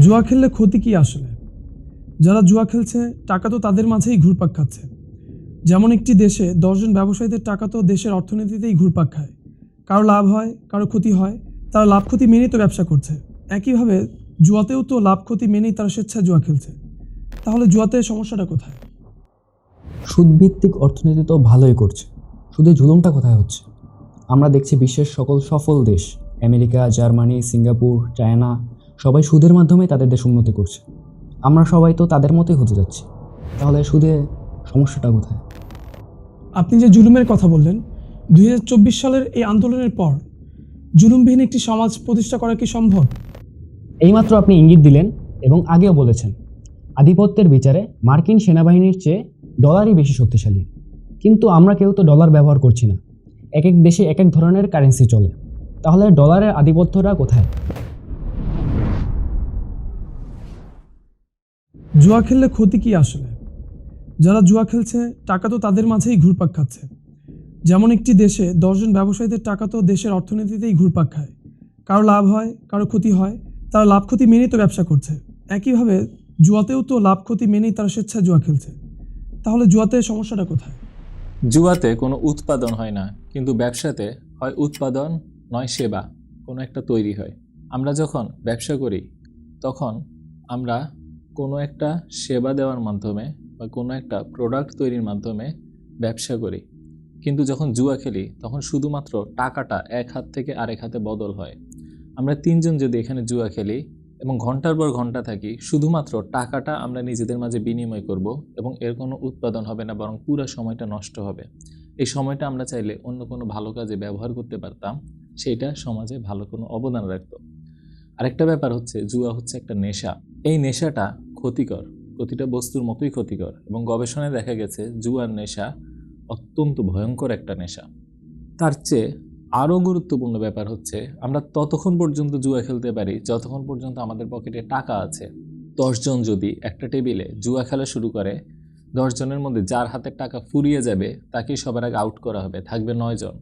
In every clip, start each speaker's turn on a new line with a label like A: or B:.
A: জুয়া খেললে ক্ষতি কি আসলে? যারা জুয়া খেলছে, টাকা তো তাদের মাঝেই ঘুরপাক খাচ্ছে। যেমন একটি দেশে দশজন ব্যবসায়ীদের টাকা তো দেশের অর্থনীতিতেই ঘুরপাক খায়। কারও লাভ হয়, কারও ক্ষতি হয়, তারা লাভ ক্ষতি মেনেই তো ব্যবসা করছে। একইভাবে, জুয়াতেও তো লাভ ক্ষতি মেনেই তারা স্বেচ্ছায় জুয়া খেলছে। তাহলে জুয়াতে সমস্যাটা কোথায়?
B: সুদভিত্তিক অর্থনীতি তো ভালোই করছে। শুধু জুলুমটা কোথায় হচ্ছে? আমরা দেখছি বিশ্বের সকল সফল দেশ, আমেরিকা, জার্মানি, সিঙ্গাপুর, চায়না সবাই সুদের মাধ্যমে তাদের দেশ উন্নতি করছে। আমরা সবাই তো তাদের মতোই হতে যাচ্ছি। তাহলে সুদে সমস্যাটা কোথায়?
A: আপনি যে জুলুমের কথা বললেন দু হাজার চব্বিশ সালের এই আন্দোলনের পর জুলুমবিহীন একটি সমাজ প্রতিষ্ঠা করা কি সম্ভব?
B: এইমাত্র আপনি ইঙ্গিত দিলেন এবং আগেও বলেছেন আধিপত্যের বিচারে মার্কিন সেনাবাহিনীর চেয়ে ডলারই বেশি শক্তিশালী। কিন্তু আমরা কেউ তো ডলার ব্যবহার করছি না। এক এক দেশে এক এক ধরনের কারেন্সি চলে। তাহলে ডলারের আধিপত্যটা কোথায়?
A: জুয়া খেললে ক্ষতি কি আসলে? যারা জুয়া খেলছে, টাকা তো তাদের মাঝেই ঘুরপাক খাচ্ছে। যেমন একটি দেশে দশজন ব্যবসায়ীদের টাকা তো দেশের অর্থনীতিতেই ঘুরপাক খায়। কারও লাভ হয়, কারও ক্ষতি হয়, তারা লাভ ক্ষতি মেনেই তো ব্যবসা করছে। একইভাবে, জুয়াতেও তো লাভ ক্ষতি মেনেই তারা স্বেচ্ছায় জুয়া খেলছে। তাহলে জুয়াতে সমস্যাটা কোথায়?
C: জুয়াতে কোনো উৎপাদন হয় না, কিন্তু ব্যবসাতে হয় উৎপাদন নয় সেবা, কোনো একটা তৈরি হয়। আমরা যখন ব্যবসা করি, তখন আমরা কোনো একটা সেবা দেওয়ার মাধ্যমে বা কোনো একটা প্রোডাক্ট তৈরির মাধ্যমে ব্যবসা করি। কিন্তু যখন জুয়া খেলি, তখন শুধুমাত্র টাকাটা এক হাত থেকে আরেক হাতে বদল হয়। আমরা তিনজন যদি এখানে জুয়া খেলি এবং ঘণ্টার পর ঘণ্টা থাকি, শুধুমাত্র টাকাটা আমরা নিজেদের মাঝে বিনিময় করব এবং এর কোনো উৎপাদন হবে না, বরং পুরো সময়টা নষ্ট হবে। এই সময়টা আমরা চাইলে অন্য কোনো ভালো কাজে ব্যবহার করতে পারতাম সেইটা সমাজে ভালো কোনো অবদান রাখত। আরেকটা ব্যাপার হচ্ছে, জুয়া হচ্ছে একটা নেশা। এই নেশাটা ক্ষতিকর, প্রতিটা বস্তুর মতোই ক্ষতিকর এবং গবেষণায় দেখা গেছে জুয়ার নেশা অত্যন্ত ভয়ঙ্কর একটা নেশা। তার চেয়ে আরও গুরুত্বপূর্ণ ব্যাপার হচ্ছে আমরা ততক্ষণ পর্যন্ত জুয়া খেলতে পারি যতক্ষণ পর্যন্ত আমাদের পকেটে টাকা আছে। দশজন যদি একটা টেবিলে জুয়া খেলা শুরু করে দশজনের মধ্যে যার হাতে টাকা ফুরিয়ে যাবে তাকেই সবার আগে আউট করা হবে, থাকবে নয়জন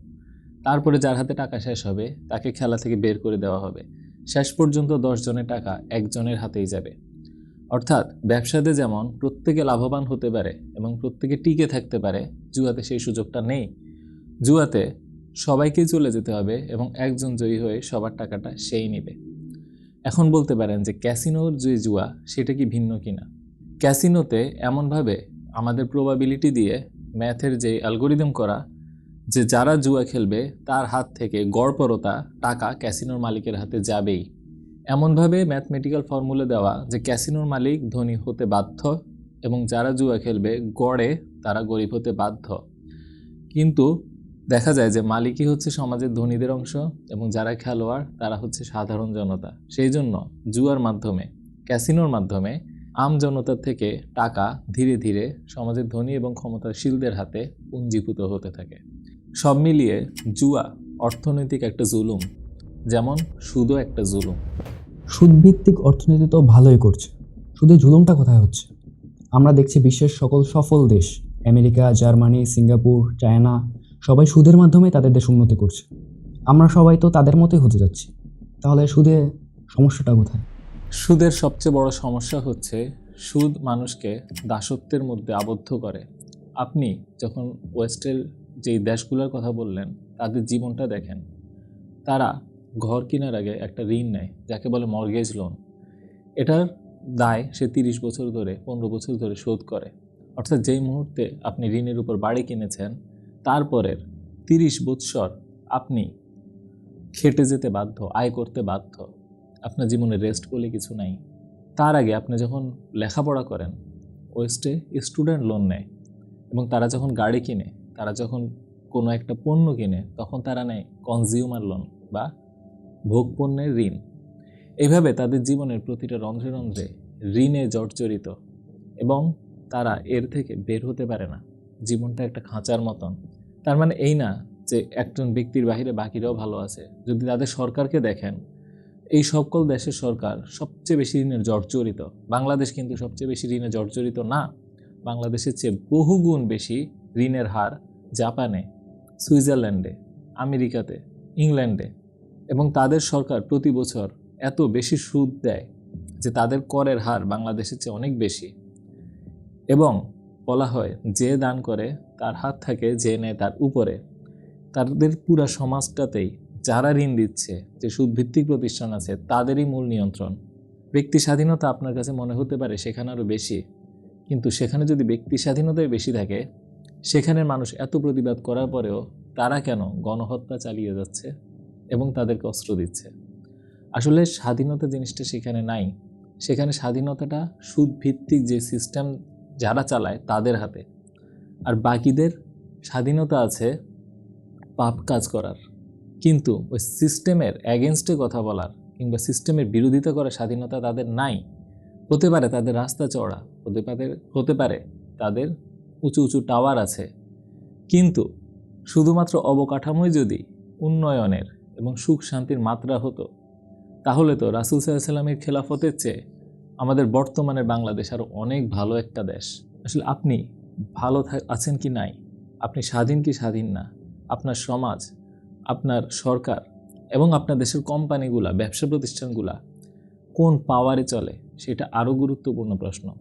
C: তারপরে যার হাতে টাকা শেষ হবে তাকে খেলা থেকে বের করে দেওয়া হবে। শেষ পর্যন্ত দশজনের টাকা একজনের হাতেই যাবে। অর্থাৎ ব্যবসাতে যেমন প্রত্যেকে লাভবান হতে পারে এবং প্রত্যেকে টিকে থাকতে পারে, জুয়াতে সেই সুযোগটা নেই। জুয়াতে সবাইকেই চলে যেতে হবে এবং একজন জয়ী হয়ে সবার টাকাটা সেই নেবে। এখন বলতে পারেন যে ক্যাসিনোর যে জুয়া, সেটা কি ভিন্ন কিনা? ক্যাসিনোতে এমনভাবে আমাদের প্রবাবিলিটি দিয়ে ম্যাথের যে অ্যালগোরিদম করা যে যারা জুয়া খেলবে, তার হাত থেকে গড়পরতা টাকা ক্যাসিনোর মালিকের হাতে যাবেই। এমনভাবে ম্যাথমেটিক্যাল ফর্মুলা দেওয়া যে ক্যাসিনোর মালিক ধনী হতে বাধ্য এবং যারা জুয়া খেলবে গড়ে, তারা গরিব হতে বাধ্য। কিন্তু দেখা যায় যে মালিকই হচ্ছে সমাজের ধনীদের অংশ এবং যারা খেলোয়াড়, তারা হচ্ছে সাধারণ জনতা। সেই জন্য জুয়ার মাধ্যমে, ক্যাসিনোর মাধ্যমে আম জনতার থেকে টাকা ধীরে ধীরে সমাজের ধনী এবং ক্ষমতাশীলদের হাতে পুঞ্জীভূত হতে থাকে। সব মিলিয়ে জুয়া অর্থনৈতিক একটা জুলুম যেমন সুদও একটা জুলুম।
B: সুদভিত্তিক অর্থনীতি তো ভালোই করছে। শুধু জুলুমটা কোথায় হচ্ছে? আমরা দেখছি বিশ্বের সকল সফল দেশ আমেরিকা জার্মানি সিঙ্গাপুর চায়না সবাই সুদের মাধ্যমে তাদের দেশ উন্নতি করছে। আমরা সবাই তো তাদের মতোই হতে যাচ্ছি। তাহলে সুদে সমস্যাটা কোথায়?
C: সুদের সবচেয়ে বড় সমস্যা হচ্ছে সুদ মানুষকে দাসত্বের মধ্যে আবদ্ধ করে। আপনি যখন ওয়েস্টের যেই দেশগুলোর কথা বললেন, তাদের জীবনটা দেখেন। তারা ঘর কেনার আগে একটা ঋণ নেয়, যাকে বলে মর্গেজ লোন এটার দায় সে তিরিশ বছর ধরে, পনেরো বছর ধরে শোধ করে। অর্থাৎ যেই মুহূর্তে আপনি ঋণের উপর বাড়ি কিনেছেন, তারপরের তিরিশ বৎসর আপনি খেটে যেতে বাধ্য, আয় করতে বাধ্য। আপনার জীবনে রেস্ট বলে কিছু নাই। তার আগে আপনি যখন লেখাপড়া করেন, ওয়েস্টে স্টুডেন্ট লোন নেয় এবং তারা যখন গাড়ি কিনে তারা যখন কোনো একটা পণ্য কিনে, তখন তারা নেয় কনজিউমার লোন বা ভোগ পণ্যের ঋণ। এইভাবে তাদের জীবনের প্রতিটা রন্ধ্রে রন্ধ্রে ঋণে জর্জরিত এবং তারা এর থেকে বের হতে পারে না। জীবনটা একটা খাঁচার মতন। তার মানে এই না যে একজন ব্যক্তির বাহিরে বাকিরাও ভালো আছে। যদি তাদের সরকারকে দেখেন, এই সকল দেশের সরকার সবচেয়ে বেশি ঋণে জর্জরিত। বাংলাদেশ কিন্তু সবচেয়ে বেশি ঋণে জর্জরিত না। বাংলাদেশের চেয়ে বহুগুণ বেশি ঋণের হার জাপানে, সুইজারল্যান্ডে, আমেরিকাতে, ইংল্যান্ডে এবং তাদের সরকার প্রতি বছর এত বেশি সুদ দেয় যে তাদের করের হার বাংলাদেশের চেয়ে অনেক বেশি। এবং বলা হয় যে দান করে তার হাত থাকে, যে নেয় তার উপরে। তাদের পুরা সমাজটাতেই যারা ঋণ দিচ্ছে, যে সুদভিত্তিক প্রতিষ্ঠান আছে, তাদেরই মূল নিয়ন্ত্রণ। ব্যক্তি স্বাধীনতা আপনার কাছে মনে হতে পারে সেখানে আরও বেশি, কিন্তু সেখানে যদি ব্যক্তি স্বাধীনতাই বেশি থাকে সেখানের মানুষ এত প্রতিবাদ করার পরেও তারা কেন গণহত্যা চালিয়ে যাচ্ছে এবং তাদেরকে অস্ত্র দিচ্ছে? আসলে স্বাধীনতা জিনিসটা সেখানে নাই। সেখানে স্বাধীনতাটা সুদভিত্তিক যে সিস্টেম যারা চালায় তাদের হাতে। আর বাকিদের স্বাধীনতা আছে পাপ কাজ করার। কিন্তু ওই সিস্টেমের অ্যাগেনস্টে কথা বলার কিংবা সিস্টেমের বিরোধিতা করার স্বাধীনতা তাদের নাই। হতে পারে তাদের রাস্তা চড়া হতে পারে হতে পারে তাদের উঁচু উঁচু টাওয়ার আছে। কিন্তু শুধুমাত্র অবকাঠামোই যদি উন্নয়নের এবং সুখ শান্তির মাত্রা হতো, তাহলে তো রাসুল সাল্লামের খেলাফতের চেয়ে আমাদের বর্তমানে বাংলাদেশ আরও অনেক ভালো একটা দেশ। আসলে আপনি ভালো আছেন কি নাই? আপনি স্বাধীন কি স্বাধীন না? আপনার সমাজ, আপনার সরকার এবং আপনার দেশের কোম্পানিগুলা, ব্যবসা প্রতিষ্ঠানগুলা কোন পাওয়ারে চলে, সেটা আরও গুরুত্বপূর্ণ প্রশ্ন।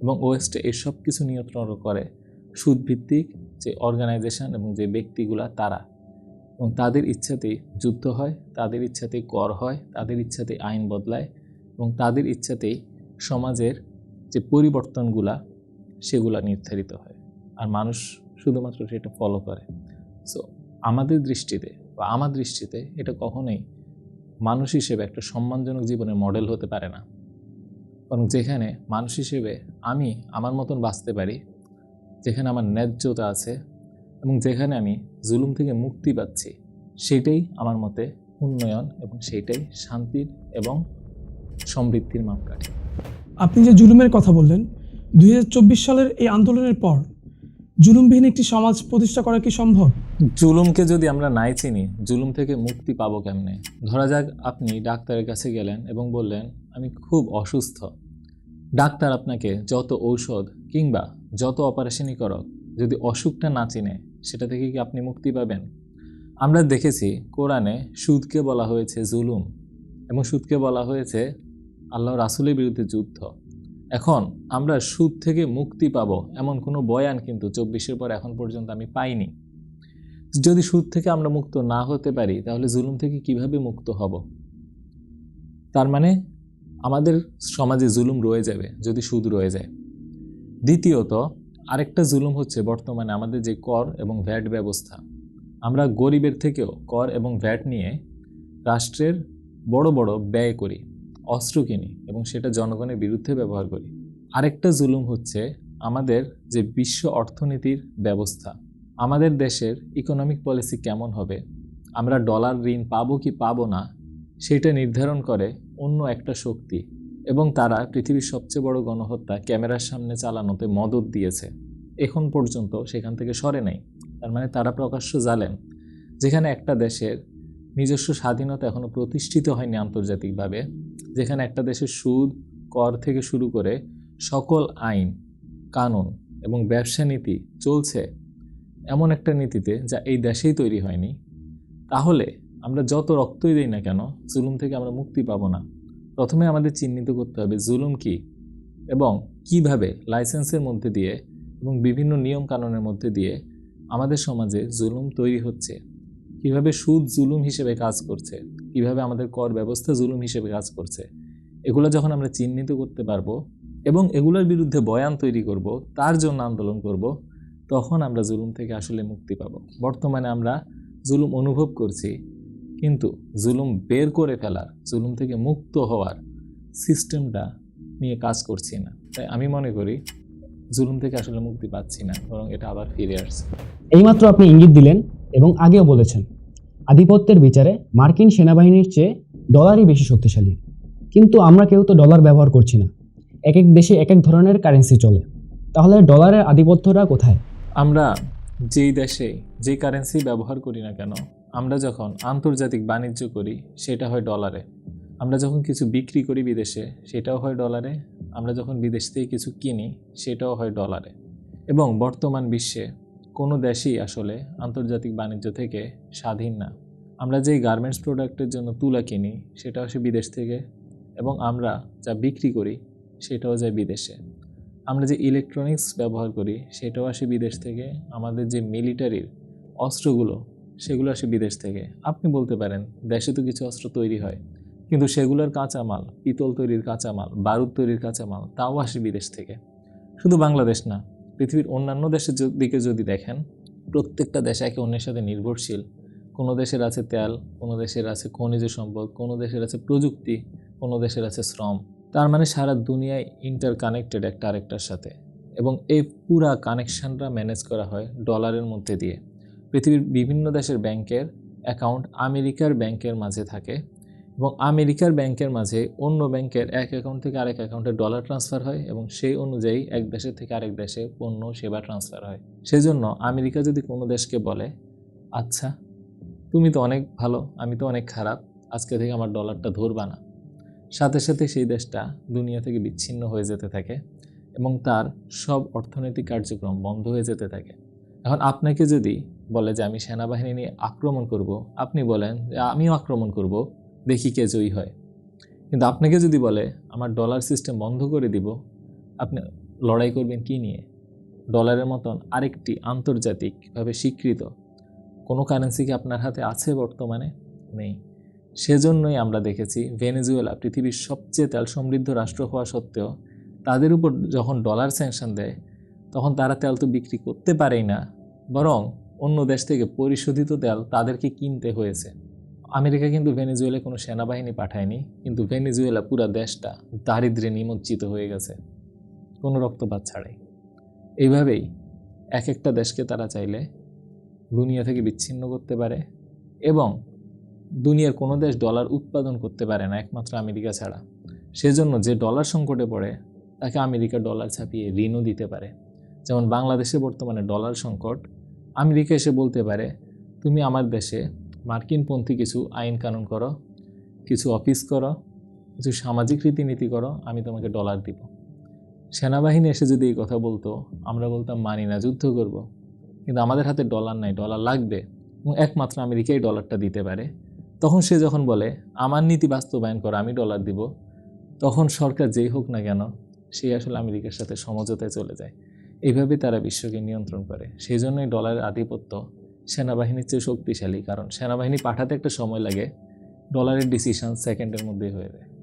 C: এবং ওয়েস্টে এসব কিছু নিয়ন্ত্রণ করে সুদভিত্তিক যে অর্গানাইজেশন এবং যে ব্যক্তিগুলা তারা, এবং তাদের ইচ্ছাতেই যুদ্ধ হয়, তাদের ইচ্ছাতেই কর হয়, তাদের ইচ্ছাতেই আইন বদলায়, এবং তাদের ইচ্ছাতেই সমাজের যে পরিবর্তনগুলা, সেগুলা নির্ধারিত হয়। আর মানুষ শুধুমাত্র সেটা ফলো করে। সো আমাদের দৃষ্টিতে বা আমার দৃষ্টিতে এটা কখনোই মানুষ হিসেবে একটা সম্মানজনক জীবনের মডেল হতে পারে না। বরং যেখানে মানুষ হিসেবে আমি আমার মতন বাঁচতে পারি যেখানে আমার ন্যায্যতা আছে এবং যেখানে আমি জুলুম থেকে মুক্তি পাচ্ছি সেটাই আমার মতে উন্নয়ন এবং সেটাই শান্তির এবং সমৃদ্ধির মাপকাঠি।
A: আপনি যে জুলুমের কথা বললেন দুই হাজার চব্বিশ সালের এই আন্দোলনের পর জুলুমবিহীন একটি সমাজ প্রতিষ্ঠা করা কি সম্ভব?
C: জুলুমকে যদি আমরা নাই চিনি জুলুম থেকে মুক্তি পাবো কেমনে? ধরা যাক আপনি ডাক্তারের কাছে গেলেন এবং বললেন আমি খুব অসুস্থ। ডাক্তার আপনাকে যত ঔষধ কিংবা যত অপারেশনই করক, যদি অসুখটা না চিনে, সেটা থেকে কি আপনি মুক্তি পাবেন? আমরা দেখেছি কোরআনে সুদকে বলা হয়েছে জুলুম এবং সুদকে বলা হয়েছে আল্লাহ রাসুলের বিরুদ্ধে যুদ্ধ। এখন আমরা সুদ থেকে মুক্তি পাবো এমন কোনো বয়ান কিন্তু চব্বিশের পর এখন পর্যন্ত আমি পাইনি। যদি সুদ থেকে আমরা মুক্ত না হতে পারি, তাহলে জুলুম থেকে কীভাবে মুক্ত হব? তার মানে আমাদের সমাজে জুলুম রয়ে যাবে যদি সুদ রয়ে যায়। দ্বিতীয়ত, আরেকটা জুলুম হচ্ছে বর্তমানে আমাদের যে কর এবং ভ্যাট ব্যবস্থা। আমরা গরিবের থেকেও কর এবং ভ্যাট নিয়ে রাষ্ট্রের বড় বড় ব্যয় করি, অস্ত্র কিনি এবং সেটা জনগণের বিরুদ্ধে ব্যবহার করি। আরেকটা জুলুম হচ্ছে আমাদের যে বিশ্ব অর্থনীতির ব্যবস্থা। আমাদের দেশের ইকোনমিক পলিসি কেমন হবে? আমরা ডলার ঋণ পাবো কি পাবো না? সেটা নির্ধারণ করে অন্য একটা শক্তি এবং তারা পৃথিবীর সবচেয়ে বড় গণহত্যা ক্যামেরার সামনে চালানোতে মদত দিয়েছে। এখন পর্যন্ত সেখান থেকে সরে নাই। তার মানে তারা প্রকাশ্য জালেন যেখানে একটা দেশের নিজস্ব স্বাধীনতা এখনও প্রতিষ্ঠিত হয়নি আন্তর্জাতিকভাবে, যেখানে একটা দেশের সুদ, কর থেকে শুরু করে সকল আইন, কানুন এবং ব্যবসা নীতি চলছে এমন একটা নীতিতে যা এই দেশেই তৈরি হয়নি। তাহলে আমরা যত রক্তই দিই না কেন, জুলুম থেকে আমরা মুক্তি পাবো না। প্রথমে আমাদের চিহ্নিত করতে হবে জুলুম কি এবং কীভাবে লাইসেন্সের মধ্যে দিয়ে এবং বিভিন্ন নিয়ম কানুনের মধ্যে দিয়ে আমাদের সমাজে জুলুম তৈরি হচ্ছে। কীভাবে সুদ জুলুম হিসেবে কাজ করছে, কীভাবে আমাদের কর ব্যবস্থা জুলুম হিসেবে কাজ করছে, এগুলো যখন আমরা চিহ্নিত করতে পারব এবং এগুলোর বিরুদ্ধে বয়ান তৈরি করব, তার জন্য আন্দোলন করব, তখন আমরা জুলুম থেকে আসলে মুক্তি পাব। বর্তমানে আমরা জুলুম অনুভব করছি কিন্তু জুলুম বের করে ফেলার জুলুম থেকে মুক্ত হওয়ার সিস্টেমটা নিয়ে কাজ করছি না। তাই আমি মনে করি জুলুম থেকে আসলে মুক্তি পাচ্ছি না বরং এটা আবার ফিরে আসছে।
B: এইমাত্র আপনি ইঙ্গিত দিলেন এবং আগেও বলেছেন আধিপত্যের বিচারে মার্কিন সেনাবাহিনীর চেয়ে ডলারই বেশি শক্তিশালী। কিন্তু আমরা কেউ তো ডলার ব্যবহার করছি না। এক এক দেশে এক এক ধরনের কারেন্সি চলে। তাহলে ডলারের আধিপত্যটা কোথায়?
C: আমরা যেই দেশে যে কারেন্সি ব্যবহার করি না কেন আমরা যখন আন্তর্জাতিক বাণিজ্য করি, সেটা হয় ডলারে। আমরা যখন কিছু বিক্রি করি বিদেশে, সেটাও হয় ডলারে। আমরা যখন বিদেশ থেকে কিছু কিনি, সেটাও হয় ডলারে। এবং বর্তমান বিশ্বে কোনো দেশই আসলে আন্তর্জাতিক বাণিজ্য থেকে স্বাধীন না। আমরা যেই গার্মেন্টস প্রোডাক্টের জন্য তুলা কিনি, সেটা আসে বিদেশ থেকে। এবং আমরা যা বিক্রি করি, সেটাও যায় বিদেশে। আমরা যে ইলেকট্রনিক্স ব্যবহার করি, সেটাও আসে বিদেশ থেকে। আমাদের যে মিলিটারির অস্ত্রগুলো সেগুলো আসে বিদেশ থেকে। আপনি বলতে পারেন, দেশে তো কিছু অস্ত্র তৈরি হয়, কিন্তু সেগুলোর কাঁচামাল, পিতল তৈরির কাঁচামাল, বারুদ তৈরির কাঁচামাল, তাও আসে বিদেশ থেকে। শুধু বাংলাদেশ না, পৃথিবীর অন্যান্য দেশের দিকে যদি দেখেন, প্রত্যেকটা দেশ একে অন্যের সাথে নির্ভরশীল। কোনো দেশের আছে তেল, কোনো দেশের আছে খনিজ সম্পদ, কোনো দেশের আছে প্রযুক্তি, কোনো দেশের আছে শ্রম। তার মানে সারা দুনিয়ায় ইন্টার কানেক্টেড একটা আরেকটার সাথে। এবং এই পুরা কানেকশনটা ম্যানেজ করা হয় ডলারের মধ্যে দিয়ে। পৃথিবীর বিভিন্ন দেশের ব্যাংকের অ্যাকাউন্ট আমেরিকার ব্যাংকের মাঝে থাকে এবং আমেরিকার ব্যাংকের মাঝে অন্য ব্যাংকের এক অ্যাকাউন্ট থেকে আরেক অ্যাকাউন্টে ডলার ট্রান্সফার হয় এবং সেই অনুযায়ী এক দেশের থেকে আরেক দেশে পণ্য, সেবা ট্রান্সফার হয়। সেজন্য আমেরিকা যদি কোনো দেশকে বলে আচ্ছা তুমি তো অনেক ভালো, আমি তো অনেক খারাপ, আজকে থেকে আমার ডলারটা ধরবা না। সাথে সাথে সেই দেশটা দুনিয়া থেকে বিচ্ছিন্ন হয়ে যেতে থাকে এবং তার সব অর্থনৈতিক কার্যক্রম বন্ধ হয়ে যেতে থাকে। এখন আপনাকে যদি বলে যে আমি সেনাবাহিনী নিয়ে আক্রমণ করব, আপনি বলেন যে আমিও আক্রমণ করব, দেখি কে জয়ী হয়। কিন্তু আপনাকে যদি বলে, আমার ডলার সিস্টেম বন্ধ করে দিব, আপনি লড়াই করবেন কি নিয়ে? ডলারের মতন আরেকটি আন্তর্জাতিকভাবে স্বীকৃত। কোনো কারেন্সি কি আপনার হাতে আছে বর্তমানে? নেই। সেজন্যই আমরা দেখেছি ভেনেজুয়েলা পৃথিবীর সবচেয়ে তেল সমৃদ্ধ রাষ্ট্র হওয়া সত্ত্বেও তাদের উপর যখন ডলার স্যাংশন দেয় তখন তারা তেল তো বিক্রি করতে পারেই না, বরং অন্য দেশ থেকে পরিশোধিত তেল তাদেরকে কিনতে হয়েছে। আমেরিকা কিন্তু ভেনেজুয়েলায় কোনো সেনাবাহিনী পাঠায়নি, কিন্তু ভেনেজুয়েলা পুরো দেশটা দারিদ্রে নিমজ্জিত হয়ে গেছে, কোনো রক্তপাত ছাড়াই। এইভাবেই এক একটা দেশকে তারা চাইলে দুনিয়া থেকে বিচ্ছিন্ন করতে পারে এবং দুনিয়ার কোনো দেশ ডলার উৎপাদন করতে পারে না একমাত্র আমেরিকা ছাড়া। সেজন্য যে ডলার সংকটে পড়ে, তাকে আমেরিকা ডলার ছাপিয়ে ঋণও দিতে পারে। যেমন বাংলাদেশে বর্তমানে ডলার সংকট, আমেরিকা এসে বলতে পারে, তুমি আমার দেশে মার্কিনপন্থী কিছু আইন কানুন করো, কিছু অফিস করো, কিছু সামাজিক রীতিনীতি করো, আমি তোমাকে ডলার দিব। সেনাবাহিনী এসে যদি এই কথা বলতো, আমরা বলতাম, মানি না, যুদ্ধ করব। কিন্তু আমাদের হাতে ডলার নাই, ডলার লাগবে। এবং একমাত্র আমেরিকাই ডলারটা দিতে পারে। তখন সে যখন বলে, আমার নীতি বাস্তবায়ন করো, আমি ডলার দিব, তখন সরকার যেই হোক না কেন, সে আসলে আমেরিকার সাথে সমঝোতায় চলে যায়। এইভাবে তারা বিশ্বকে নিয়ন্ত্রণ করে। সেই জন্যই ডলারের আধিপত্য সেনাবাহিনীর চেয়ে শক্তিশালী, কারণ সেনাবাহিনী পাঠাতে একটা সময় লাগে, ডলারের ডিসিশন সেকেন্ডের মধ্যেই হয়ে যায়।